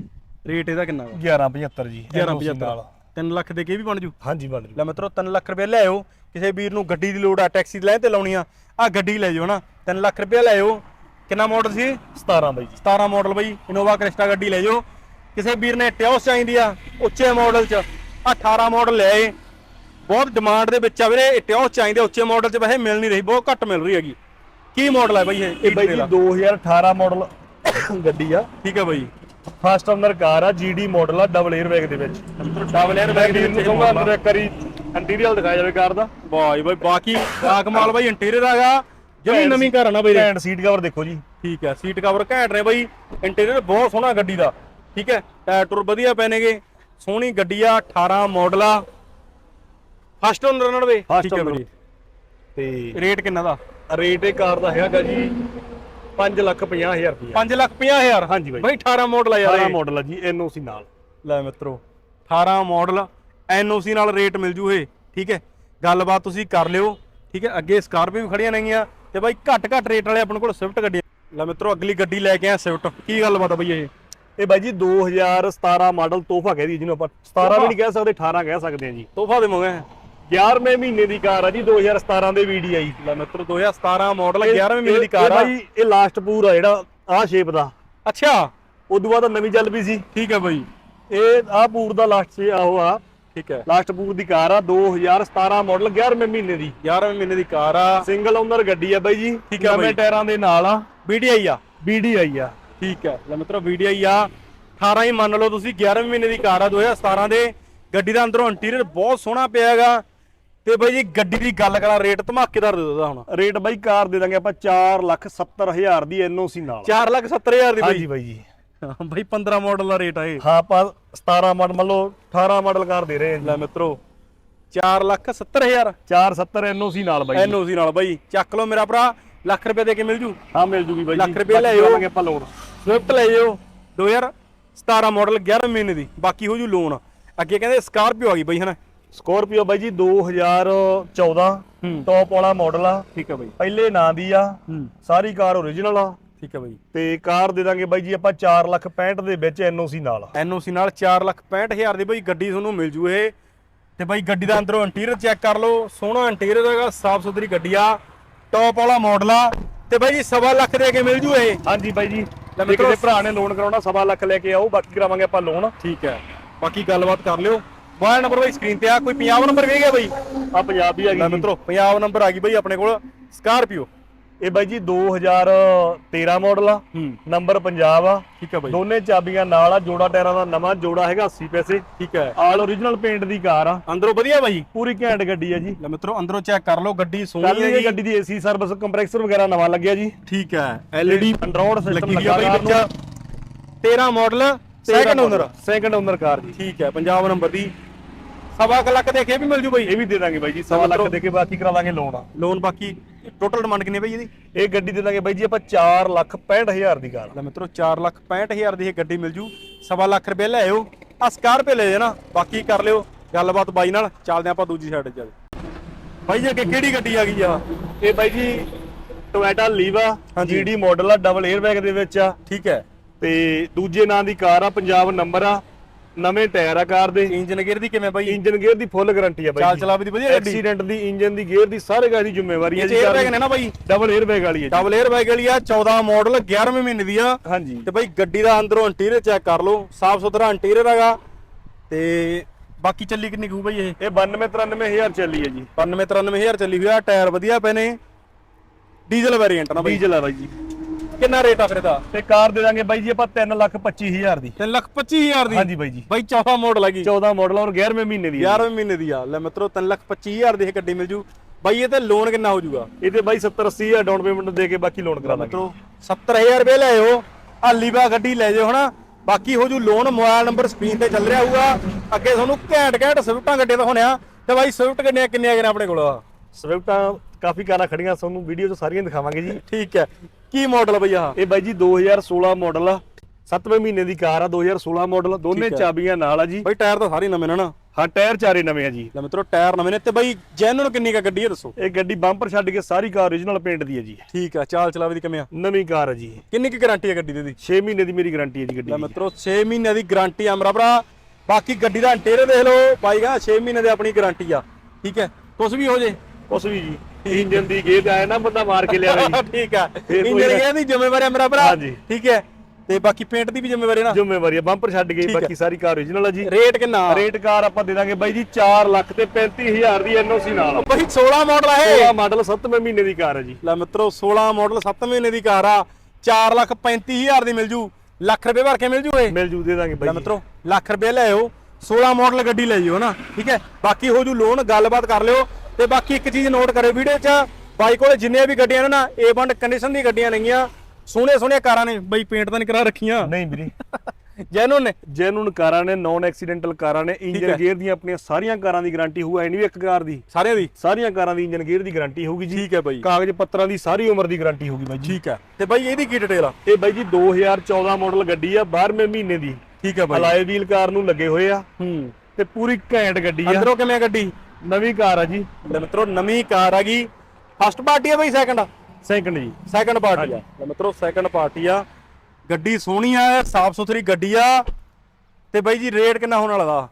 ਰੇਟ ਇਹਦਾ ਕਿੰਨਾ ਵਾ? 1175 ਜੀ 1175 3 ਲੱਖ ਦੇ ਕੇ ਵੀ ਬਣ ਜੂ? ਹਾਂਜੀ ਬਣ ਜੂ। ਲੈ ਮਿੱਤਰੋ 3 ਲੱਖ ਰੁਪਏ ਲੈ ਆਓ ਕਿਸੇ ਵੀਰ ਨੂੰ ਗੱਡੀ ਦੀ ਲੋੜ ਆ ਟੈਕਸੀ ਲੈ ਤੇ ਲਾਉਣੀ ਆ ਆ ਗੱਡੀ ਲੈ ਜਾਓ ਨਾ। 3 ਲੱਖ ਰੁਪਏ ਲੈ ਆਓ ਕਿੰਨਾ ਮਾਡਲ ਸੀ? 17 ਬਾਈ ਜੀ। 17 ਮਾਡਲ ਬਈ। ਇਨੋਵਾ ਕ੍ਰਿਸਟਾ ਗੱਡੀ ਲੈ ਜਾਓ ਕਿਸੇ ਵੀਰ ਨੇ ਟਿਓਸ ਚਾਹੀਦੀ ਆ ਉੱਚੇ ਮਾਡਲ ਚ। ਆਹ 18 ਮਾਡਲ ਲੈ ਆਏ। ਬਹੁਤ ਡਿਮਾਂਡ ਦੇ ਵਿੱਚ ਆ ਵੀਰੇ ਟਿਓਸ ਚਾਹੀਦੇ ਉੱਚੇ ਮਾਡਲ ਚ ਵੈਸੇ ਮਿਲ ਨਹੀਂ ਰਹੀ ਬਹੁਤ ਘੱਟ ਮਿਲ ਰਹੀ ਹੈਗੀ। ਕੀ ਮਾਡਲ ਹੈ ਬਈ ਇਹ? ਇਹ ਬਾਈ ਜੀ 2018 ਮਾਡਲ ਗੱਡੀ ਆ। ਠੀਕ ਹੈ ਬਈ। ਫਸਟ ਓਨਰ ਕਾਰ ਆ ਜੀਡੀ ਮਾਡਲ ਆ ਡਬਲ 에ਅਰ ਬੈਗ ਦੇ ਵਿੱਚ। ਡਬਲ 에ਅਰ ਬੈਗ ਦੇ ਵਿੱਚ ਕਹੂੰਗਾ ਅੰਦਰ ਇੱਕ ਵਾਰੀ ਇੰਟੀਰੀਅਰ ਦਿਖਾਇਆ ਜਾਵੇ ਕਾਰ ਦਾ। ਬਾਈ ਬਾਈ ਬਾਕੀ ਆ ਕਮਾਲ ਬਾਈ ਇੰਟੀਰੀਅਰ ਆਗਾ ਜਮੀ ਨਵੀਂ ਘਰ ਆ ਨਾ ਬਈ ਘੈਂਟ ਸੀਟ ਕਵਰ ਦੇਖੋ ਜੀ। ਠੀਕ ਹੈ ਸੀਟ ਕਵਰ ਘੈਂਟ ਨੇ ਬਾਈ। ਇੰਟੀਰੀਅਰ ਬਹੁਤ ਸੋਹਣਾ ਗੱਡੀ ਦਾ। ਠੀਕ ਹੈ ਟਾਇਰ ਟੂਰ ਵਧੀਆ ਪਏ ਨੇਗੇ ਸੋਹਣੀ ਗੱਡੀ ਆ 18 ਮਾਡਲ ਆ। ਫਸਟ ਓਨਰ ਨਾਲ ਵੇ। ਠੀਕ ਹੈ। ਬਾਈ ਤੇ ਰੇਟ ਕਿੰਨਾ ਦਾ? ਰੇਟ ਇਹ ਕਾਰ ਦਾ ਹੈਗਾ ਜੀ 5 ਲੱਖ 50000 ਰੁਪਏ 5 ਲੱਖ 50 ਹਜ਼ਾਰ? ਹਾਂਜੀ ਬਾਈ। ਬਾਈ 18 ਮਾਡਲ ਆ ਯਾਰ ਸਾਰਾ ਇਹ। ਮਾਡਲ ਆ ਜੀ ਐਨਓਸੀ ਨਾਲ। ਲੈ ਮਿੱਤਰੋ 18 ਮਾਡਲ ਐਨਓਸੀ ਨਾਲ ਰੇਟ ਮਿਲ ਜੂ ਇਹ। ਠੀਕ ਹੈ ਗੱਲਬਾਤ ਤੁਸੀਂ ਕਰ ਲਿਓ। ਠੀਕ ਹੈ ਅੱਗੇ ਸਕਾਰਪੀਓ ਵੀ ਖੜੀਆਂ ਨੇਗੀਆਂ। ਤੇ ਬਾਈ ਘੱਟ ਘੱਟ ਰੇਟ ਵਾਲੇ ਆਪਣੇ ਕੋਲ ਸਵਿਫਟ ਗੱਡੀ ਲੈ ਮਿੱਤਰੋ ਅਗਲੀ ਗੱਡੀ ਲੈ ਕੇ ਆ ਸਵਿਫਟ ਕੀ ਗੱਲਬਾਤ ਆ ਬਈ ਇਹ? ਇਹ ਬਾਈ ਜੀ 2017 ਮਾਡਲ ਤੋਹਫਾ ਕਹਿ ਦਈਏ ਜਿਹਨੂੰ ਆਪਾਂ। 17 ਵੀ ਨਹੀਂ ਕਹਿ ਸਕਦੇ 18 ਕਹਿ ਸਕਦੇ ਆ ਜੀ। ਤੋਹਫਾ ਦੇਵਾਂਗੇ 11ਵੇਂ ਮਹੀਨੇ ਦੀ ਕਾਰ ਆ ਜੀ 2017 ਦੇ ਲੈ ਮਿੱਤਰੋ 2017 ਮਾਡਲ 11ਵੇਂ ਮਹੀਨੇ ਦੀ ਕਾਰ ਆ। ਬਾਈ ਇਹ ਲਾਸਟ ਪੂਰ ਆ ਜਿਹੜਾ ਆਹ ਸ਼ੇਪ ਦਾ। ਅੱਛਾ। ਉਦੋਂ ਬਾਅਦ ਨਵੀਂ ਚੱਲ ਪਈ ਸੀ। ਠੀਕ ਹੈ ਬਾਈ। ਇਹ ਆ ਪੂਰ ਦਾ ਲਾਸਟ ਸੀ ਆਹੋ ਆ। ਠੀਕ ਹੈ ਲਾਸਟ ਪੂਰ ਦੀ ਕਾਰ ਆ 2017 ਮਾਡਲ 11ਵੇਂ ਮਹੀਨੇ ਦੀ। 11ਵੇਂ ਮਹੀਨੇ ਦੀ ਕਾਰ ਆ। ਸਿੰਗਲ ਓਨਰ ਗੱਡੀ ਆ ਬਾਈ ਜੀ। ਠੀਕ ਆ। ਨਵੇਂ ਟਾਇਰਾਂ ਦੇ ਨਾਲ ਆ। ਵੀਡੀਆਈ ਆ। BDI ਆ। ਠੀਕ ਹੈ। ਲੈ ਮਿੱਤਰੋ ਵੀਡੀਆਈ ਆ। 18 ਹੀ ਮੰਨ ਲਓ ਤੁਸੀਂ 11ਵੇਂ ਮਹੀਨੇ ਦੀ ਕਾਰ ਆ 2017 ਦੇ। ਗੱਡੀ ਦਾ ਅੰਦਰੋਂ ਇੰਟੀਰੀਅਰ ਬਹੁਤ ਸੋਹਣਾ ਪਿਆ ਹੈਗਾ। ਤੇ ਬਾਈ ਜੀ ਗੱਡੀ ਦੀ ਗੱਲ ਕਰਾਂ ਰੇਟ ਧਮਾਕੇਦਾਰ ਦੇ ਦੋ ਹੁਣ। ਰੇਟ ਬਾਈ ਕਾਰ ਦੇ ਦਾਂਗੇ ਆਪਾਂ 470000 ਦੀ NOC ਨਾਲ। 470000 ਦੀ ਹਾਂਜੀ ਬਾਈ ਬਾਈ ਜੀ ਬਾਈ 15 ਮਾਡਲ ਦਾ ਰੇਟ ਆ ਇਹ। ਹਾਂ ਆਪਾਂ 17 ਮਾਡਲ ਮੰਨ ਲਓ 18 ਮਾਡਲ ਕਾਰ ਦੇ ਰਹੇ ਹਾਂ ਲੈ ਮਿੱਤਰੋ 470000 470 NOC ਨਾਲ ਬਾਈ। ਐਨਓਸੀ ਨਾਲ ਬਾਈ। ਚੱਕ ਲਓ ਮੇਰਾ ਭਰਾ ਲੱਖ ਰੁਪਏ ਦੇ ਕੇ ਮਿਲ ਜੂ? ਹਾਂ ਮਿਲ ਜੂਗੀ ਬਾਈ ਜੀ। ਲੱਖ ਰੁਪਏ ਲੈ ਆਇਓ। ਆਪਾਂ ਲੋਨ ਸਵਿਫਟ ਲੈ ਜਾਓ 2017 ਮਾਡਲ 11 ਮਹੀਨੇ ਦੀ। ਬਾਕੀ ਹੋ ਜੂ ਲੋਨ ਅੱਗੇ ਕਹਿੰਦੇ ਸਕਾਰਪੀਓ ਆ ਗਈ ਬਾਈ ਹਨਾ? ਸਕੋਰਪੀਓ ਬਾਈ ਜੀ 2014 ਹੂੰ। ਟੌਪ ਵਾਲਾ ਮਾਡਲ ਆ। ਠੀਕ ਹੈ ਬਾਈ। ਪਹਿਲੇ ਨਾਂ ਦੀ ਆ। ਹੂੰ। ਸਾਰੀ ਕਾਰ ਓਰੀਜਨਲ ਆ। ਠੀਕ ਹੈ ਬਾਈ। ਤੇ ਕਾਰ ਦੇ ਦਾਂਗੇ ਬਾਈ ਜੀ ਆਪਾਂ 4 ਲੱਖ 65 ਦੇ ਵਿੱਚ NOC ਨਾਲ। ਐਨਓਸੀ ਨਾਲ 465000 ਦੀ ਬਾਈ ਗੱਡੀ ਤੁਹਾਨੂੰ ਮਿਲ ਜੂ ਇਹ। ਤੇ ਬਾਈ ਗੱਡੀ ਦਾ ਅੰਦਰੋਂ ਇੰਟੀਰੀਅਰ ਚੈੱਕ ਕਰ ਲਓ। ਸੋਹਣਾ ਇੰਟੀਰੀਅਰ ਹੈਗਾ ਸਾਫ਼ ਸੁਥਰੀ ਗੱਡੀ ਆ। ਟੌਪ ਵਾਲਾ ਮਾਡਲ ਆ। ਤੇ ਬਾਈ ਜੀ ਸਵਾ ਲੱਖ ਦੇ ਕੇ ਮਿਲ ਜੂ ਇਹ। ਹਾਂਜੀ ਬਾਈ ਜੀ। ਜੇ ਮਿੱਤਰੋ- ਕਿਸੇ ਭਰਾ ਨੇ ਲੋਨ ਕਰਾਉਣਾ ਸਵਾ ਲੱਖ ਲੈ ਕੇ ਆਓ ਬਾਕੀ ਕਰਾਵਾਂਗੇ ਆਪਾਂ ਲੋਨ ਠੀਕ ਹੈ। ਬਾਕੀ ਗੱਲਬਾਤ ਕਰ ਲਿਓ। ਮੋਬਾਈਲ ਨੰਬਰ ਬਾਈ ਸਕਰੀਨ ਤੇ ਆ। ਕੋਈ ਪੰਜਾਬ ਨੰਬਰ ਵੀ ਗਿਆ ਬਾਈ? ਆ ਪੰਜਾਬੀ ਆ ਲੈ ਗਈ ਮਿੱਤਰੋ ਪੰਜਾਬ ਨੰਬਰ ਆ ਗਈ ਬਾਈ ਆਪਣੇ ਕੋਲ। ਸਕਾਰਪੀਓ ਇਹ ਬਾਈ ਜੀ 2013 ਮਾਡਲ ਆ ਹੂੰ। ਨੰਬਰ ਪੰਜਾਬ ਆ। ਠੀਕ ਹੈ ਬਾਈ। ਦੋਨੇ ਚਾਬੀਆਂ ਨਾਲ ਆ ਜੋੜਾ ਟਾਇਰਾਂ ਦਾ ਨਵਾਂ ਜੋੜਾ ਹੈਗਾ 80 ਪੈਸੇ। ਠੀਕ ਹੈ ਆਲ ਓਰੀਜਨਲ ਪੇਂਟ ਦੀ ਕਾਰ ਆ। ਅੰਦਰੋਂ ਵਧੀਆ ਬਾਈ। ਪੂਰੀ ਘੈਂਟ ਗੱਡੀ ਆ ਜੀ। ਲੈ ਮਿੱਤਰੋ ਅੰਦਰੋਂ ਚੈੱਕ ਕਰ ਲਓ ਗੱਡੀ ਸੋਹਣੀ ਹੈ ਜੀ। ਗੱਡੀ ਦੀ ਏਸੀ ਸਰਵਿਸ ਕੰਪਰੈਸਰ ਵਗੈਰਾ ਨਵਾਂ ਲੱਗਿਆ ਜੀ। ਠੀਕ ਹੈ ਐਲਈਡੀ ਐਂਡਰੋਇਡ ਸਿਸਟਮ ਲੱਗੀ ਬਾਈ ਵਿੱਚ। 13 model second owner second owner car ਜੀ। ਠੀਕ ਹੈ ਪੰਜਾਬ ਨੰਬਰ ਦੀ। ਸਵਾ ਲੱਖ ਦੇ ਕੇ ਵੀ ਮਿਲ ਜੂ ਬਾਈ। ਇਹ ਵੀ ਦੇ ਦਾਂਗੇ ਬਾਈ ਜੀ ਸਵਾ ਲੱਖ ਦੇ ਕੇ ਬਾਕੀ ਕਰਾ ਦਾਂਗੇ ਲੋਨ ਆ। ਲੋਨ ਬਾਕੀ ਟੋਟਲ ਡਿਮਾਂਡ ਕਿੰਨੀ ਹੈ ਬਾਈ ਇਹਦੀ? ਇਹ ਗੱਡੀ ਦੇ ਦਾਂਗੇ ਬਾਈ ਜੀ ਆਪਾਂ 4 ਲੱਖ 65000 ਦੀ ਕਾਰ ਲੈ ਮਿੱਤਰੋ 4 ਲੱਖ 65000 ਦੀ ਇਹ ਗੱਡੀ ਮਿਲ ਜੂ। ਸਵਾ ਲੱਖ ਰੁਪਏ ਲੈ ਆਇਓ। ਆ ਸਕਾਰਪੀਓ ਲੈ ਜਾਣਾ। ਬਾਕੀ ਕਰ ਲਿਓ। ਗੱਲਬਾਤ ਬਾਈ ਨਾਲ। ਚੱਲਦੇ ਆਪਾਂ ਦੂਜੀ ਸਾਈਡ ਤੇ ਚੱਲ ਬਾਈ ਜੀ ਅੱਗੇ ਕਿਹੜੀ ਗੱਡੀ ਆ ਗਈ ਆ? ਇਹ ਬਾਈ ਜੀ ਟੋਇਟਾ ਲੀਵਾ ਹਾਂਜੀ। ਜੀਡੀ ਮਾਡਲ ਆ ਡਬਲ 에ਅਰ ਬੈਗ ਦੇ ਵਿੱਚ ਆ। ਠੀਕ ਹੈ। ਤੇ ਦੂਜੇ ਨਾਂ ਦੀ ਕਾਰ ਆ ਪੰਜਾਬ ਨੰਬਰ ਆ। ਨਵੇਂ ਟਾਇਰ ਆ ਕਾਰ ਦੇ। ਇੰਜਨ ਗੇਅਰ ਦੀ ਕਿਵੇਂ ਬਾਈ? ਇੰਜਨ ਗੇਅਰ ਦੀ ਫੁੱਲ ਗਾਰੰਟੀ ਆ ਬਾਈ ਚਾਲ ਚਲਾ ਦੀ ਵਧੀਆ ਗੱਡੀ? ਐਕਸੀਡੈਂਟ ਦੀ ਇੰਜਨ ਦੀ ਗੇਅਰ ਦੀ ਸਾਰੇ ਗਾੜੀ ਦੀ ਜ਼ਿੰਮੇਵਾਰੀ ਹੈ ਜੀ ਏਅਰ ਬੈਗ ਨੇ ਨਾ ਬਾਈ? ਡਬਲ ਏਅਰ ਬੈਗ ਵਾਲੀ ਹੈ ਡਬਲ ਏਅਰ ਬੈਗ ਵਾਲੀ ਆ 14 ਮਾਡਲ 11ਵੇਂ ਮਹੀਨੇ ਦੀ ਆ। ਹਾਂਜੀ। ਤੇ ਬਾਈ ਗੱਡੀ ਦਾ ਅੰਦਰੋਂ ਇੰਟੀਰੀਅਰ ਚੈੱਕ ਕਰ ਲਓ ਸਾਫ਼ ਸੁਥਰਾ ਇੰਟੀਰੀਅਰ ਹੈਗਾ। ਤੇ ਬਾਕੀ ਚੱਲੀ ਕਿੰਨੀ ਗੂ ਬਾਈ ਇਹ? ਇਹ 92 93000 ਚੱਲੀ ਹੈ ਜੀ। 92 93000 ਚੱਲੀ ਹੋਈ ਟਾਇਰ ਵਧੀਆ ਪਏ ਡੀਜ਼ਲ ਵੇਰੀਐਂਟ ਨਾ ਬਾਈ। ਡੀਜ਼ਲ ਆ ਬਾਈ ਜੀ। ਕਿੰਨਾ ਰੇਟ ਆ ਫਿਰ ਇਹਦਾ? ਤੇ ਕਾਰ ਦੇ ਦਾਂਗੇ ਬਾਈ ਜੀ ਆਪਾਂ 3 ਲੱਖ 25000 ਦੀ। 3 ਲੱਖ 25000 ਦੀ? ਹਾਂਜੀ ਬਾਈ ਜੀ। ਬਾਈ 14 ਮਾਡਲ ਹੈਗੀ 14 ਮਾਡਲ ਔਰ 11ਵੇਂ ਮਹੀਨੇ ਦੀ ਹੈ 11ਵੇਂ ਮਹੀਨੇ ਦੀ ਆ। ਲੈ ਮਿੱਤਰੋ 3 ਲੱਖ 25000 ਦੀ ਇਹ ਗੱਡੀ ਮਿਲ ਜੂ। ਬਾਈ ਇਹ ਤੇ ਲੋਨ ਕਿੰਨਾ ਹੋ ਜੂਗਾ? ਇਹਦੇ ਬਾਈ 70 80000 ਡਾਊਨ ਪੇਮੈਂਟ ਦੇ ਕੇ ਬਾਕੀ ਲੋਨ ਕਰਾ ਦਾਂਗੇ। ਮਿੱਤਰੋ 70000 ਰੁਪਏ ਲੈ ਆਇਓ। ਆ ਲੀਵਾ ਗੱਡੀ ਲੈ ਜਾਓ ਹਨਾ। ਬਾਕੀ ਹੋ ਜੂ ਲੋਨ ਮੋਬਾਈਲ ਨੰਬਰ ਸਕਰੀਨ ਤੇ ਚੱਲ ਰਿਹਾ ਹੋਊਗਾ। ਅੱਗੇ ਤੁਹਾਨੂੰ ਘੈਂਟ ਘੈਂਟ ਸਵਿਫਟਾਂ ਗੱਡੀਆਂ ਦਿਖਾਉਣਿਆ। ਤੇ ਬਾਈ ਸਵਿਫਟ ਗੱਡੀਆਂ ਕਿੰਨੀਆਂ ਹੈਗੀਆਂ ਨੇ ਆਪਣੇ ਕੋਲ? ਸਵਿਫਟਾਂ ਕਾਫੀ ਕਾਰਾਂ ਖੜੀਆਂ ਤੁਹਾਨੂੰ ਵੀਡੀਓ 'ਚ ਸਾਰੀਆਂ ਦਿਖਾਵਾਂਗੇ ਜੀ। ਠੀਕ ਹੈ। ਕੀ ਮਾਡਲ ਬਈ ਆਹ? ਇਹ ਬਾਈ ਜੀ 2016 ਮਾਡਲ ਆ। 7ਵੇਂ ਮਹੀਨੇ ਦੀ ਕਾਰ ਆ 2016 ਮਾਡਲ ਦੋਨੇ। ਚਾਬੀਆਂ ਨਾਲ ਆ ਜੀ। ਬਈ ਟਾਇਰ ਤਾਂ ਸਾਰੇ ਨਵੇਂ ਨੇ ਨਾ। ਹਾਂ ਟਾਇਰ ਚਾਰੇ ਨਵੇਂ ਆ ਜੀ। ਲੈ ਮਿੱਤਰੋ ਟਾਇਰ ਨਵੇਂ ਨੇ ਤੇ ਬਾਈ ਜੈਨੂਨ ਕਿੰਨੀ ਕਾ ਗੱਡੀ ਹੈ ਦੱਸੋ? ਇਹ ਗੱਡੀ ਬੰਪਰ ਛੱਡ ਕੇ ਸਾਰੀ ਕਾਰ ਓਰੀਜਨਲ ਪੇਂਟ ਦੀ ਹੈ ਜੀ। ਠੀਕ ਆ ਚਾਲ ਚਲਾਵੇ ਦੀ ਕਿਵੇਂ ਆ? ਨਵੀਂ ਕਾਰ ਹੈ ਜੀ। ਕਿੰਨੀ ਕੀ ਗਾਰੰਟੀ ਹੈ ਗੱਡੀ ਦੀ ਇਹਦੀ? 6 ਮਹੀਨੇ ਦੀ ਮੇਰੀ ਗਾਰੰਟੀ ਹੈ ਜੀ ਗੱਡੀ ਲੈ ਮਿੱਤਰੋ 6 ਮਹੀਨੇ ਦੀ ਗਾਰੰਟੀ ਆ ਮੇਰਾ ਭਰਾ। ਬਾਕੀ ਗੱਡੀ ਦਾ ਇੰਟੀਰੀਅਰ ਦੇਖ ਲਓ। ਬਾਈ ਕਹਿੰਦਾ 6 ਮਹੀਨੇ ਦੀ ਆਪਣੀ ਗਾਰੰਟੀ ਆ। ਠੀਕ ਹੈ? ਕੁਛ ਵੀ ਹੋ ਜੇ। ਕੁਛ ਵੀ ਜੀ। ਇੰਜਨ ਦੀ ਗੇਅ ਤੇ ਆਇਆ ਨਾ ਬੰਦਾ ਮਾਰ ਕੇ ਲਿਆਵੇ ਜੀ। ਠੀਕ ਆ। ਫਿਰ ਕੋਈ ਇੰਜਨ ਨਾ- ਗਿਆ ਦੀ ਜ਼ਿੰਮੇਵਾਰੀ ਆ ਮੇਰਾ ਭਰਾ। ਹਾਂਜੀ। ਠੀਕ ਹੈ। ਤੇ ਬਾਕੀ ਪੇਂਟ ਦੀ ਵੀ ਜ਼ਿੰਮੇਵਾਰੀ ਨਾ। ਜ਼ਿੰਮੇਵਾਰੀ ਹੈ ਬੰਪਰ ਛੱਡ ਠੀਕ ਹੈ। ਬਾਕੀ ਸਾਰੀ ਕਾਰ ਓਰੀਜਨਲ ਹੈ ਜੀ। ਰੇਟ ਕਿੰਨਾ? ਰੇਟ ਕਾਰ ਆਪਾਂ ਦੇ ਦਾਂਗੇ ਬਾਈ ਜੀ 4 ਲੱਖ ਤੇ 35000 ਦੀ ਐਨਓਸੀ ਨਾਲ। ਬਾਈ 16 ਮਾਡਲ ਆ ਇਹ। 16 ਮਾਡਲ 7ਵੇਂ ਮਹੀਨੇ ਦੀ ਕਾਰ ਹੈ ਜੀ। ਲੈ ਮਿੱਤਰੋ 16 ਮਾਡਲ 7 ਮਹੀਨੇ ਦੀ ਕਾਰ ਆ। 4 ਲੱਖ 35000 ਦੀ ਮਿਲ ਜੂ। ਲੱਖ ਰੁਪਏ ਭਰ ਕੇ ਮਿਲ ਜੂ ਇਹ। ਮਿਲ ਜੂ ਦੇ ਦਾਂਗੇ ਲੈ ਬਾਈ ਜੀ। ਮਿੱਤਰੋ ਲੱਖ ਰੁਪਏ ਲੈ ਆਓ 16 ਮਾਡਲ ਗੱਡੀ ਲੈ ਜਿਓ ਨਾ ਠੀਕ ਹੈ? ਬਾਕੀ ਹੋ ਜੂ ਲੋਨ ਗੱਲਬਾਤ ਕਰ ਲਿਓ। ਤੇ ਬਾਕੀ ਇੱਕ ਚੀਜ਼ ਨੋਟ ਕਰਿਓ ਵੀਡੀਓ 'ਚ ਬਾਈ ਕੋਲੇ ਜਿੰਨੀਆਂ ਵੀ ਗੱਡੀਆਂ ਨੇ ਨਾ A1 ਕੰਡੀਸ਼ਨ ਦੀ ਗੱਡੀਆਂ ਨੇਗੀਆਂ। ਸੋਹਣੇ ਸੋਹਣੇ ਕਾਰਾਂ ਨੇ ਬਾਈ ਪੇਂਟ ਤਾਂ ਨਹੀਂ ਕਰਾ ਰੱਖੀਆਂ। ਨਹੀਂ ਵੀਰੇ। ਜੈਨੂਨ ਨੇ। ਜੈਨੂਨ ਕਾਰਾਂ ਨੇ ਨੌਨ ਐਕਸੀਡੈਂਟਲ ਕਾਰਾਂ ਨੇ। ਇੰਜਨ ਗੇਅਰ ਦੀਆਂ ਆਪਣੀਆਂ ਸਾਰੀਆਂ ਕਾਰਾਂ ਦੀ ਗਾਰੰਟੀ ਹੋਊ ਐ ਨਹੀਂ ਵੀ ਇੱਕ ਕਾਰ ਦੀ। ਸਾਰਿਆਂ ਦੀ? ਸਾਰੀਆਂ ਕਾਰਾਂ ਦੀ ਇੰਜਨ ਗੇਅਰ ਦੀ ਗਾਰੰਟੀ ਹੋਊਗੀ ਜੀ। ਠੀਕ ਹੈ ਬਾਈ। ਕਾਗਜ਼ ਪੱਤਰਾਂ ਦੀ ਸਾਰੀ ਉਮਰ ਦੀ ਗਾਰੰਟੀ ਹੋਊਗੀ ਬਾਈ ਜੀ। ਠੀਕ ਹੈ। ਤੇ ਬਾਈ ਇਹਦੀ ਕੀ ਡਿਟੇਲ ਆ? ਇਹ ਬਾਈ ਜੀ 2014 ਮਾਡਲ ਗੱਡੀ ਆ 12ਵੇਂ ਮਹੀਨੇ ਦੀ। ਠੀਕ ਹੈ ਬਾਈ। ਅਲਾਏ ਵੀਲ ਕਾਰ ਨੂੰ ਲੱਗੇ ਹੋਏ ਆ। ਹੂੰ। ਤੇ ਪੂਰੀ ਘੈਂਟ ਗੱਡੀ ਆ। ਅੰਦਰੋਂ ਕਿਵੇਂ ਆ ਗੱਡੀ? ਨਵੀਂ ਕਾਰ ਆ ਜੀ। ਲੈ ਮਿੱਤਰੋ ਨਵੀਂ ਕਾਰ ਆ ਗਈ। ਫਸਟ ਪਾਰਟੀ ਆ ਬਾਈ ਸੈਕੰਡ ਸੈਕੰਡ ਜੀ। ਸੈਕੰਡ ਪਾਰਟੀ ਆ। ਲੈ ਮਿੱਤਰੋ ਸੈਕੰਡ ਪਾਰਟੀ ਆ। ਗੱਡੀ ਸੋਹਣੀ ਆ ਸਾਫ਼ ਸੁਥਰੀ ਗੱਡੀ ਆ। ਤੇ ਬਾਈ ਜੀ ਰੇਟ ਕਿੰਨਾ ਹੋਣ ਵਾਲਾ ਦਾ?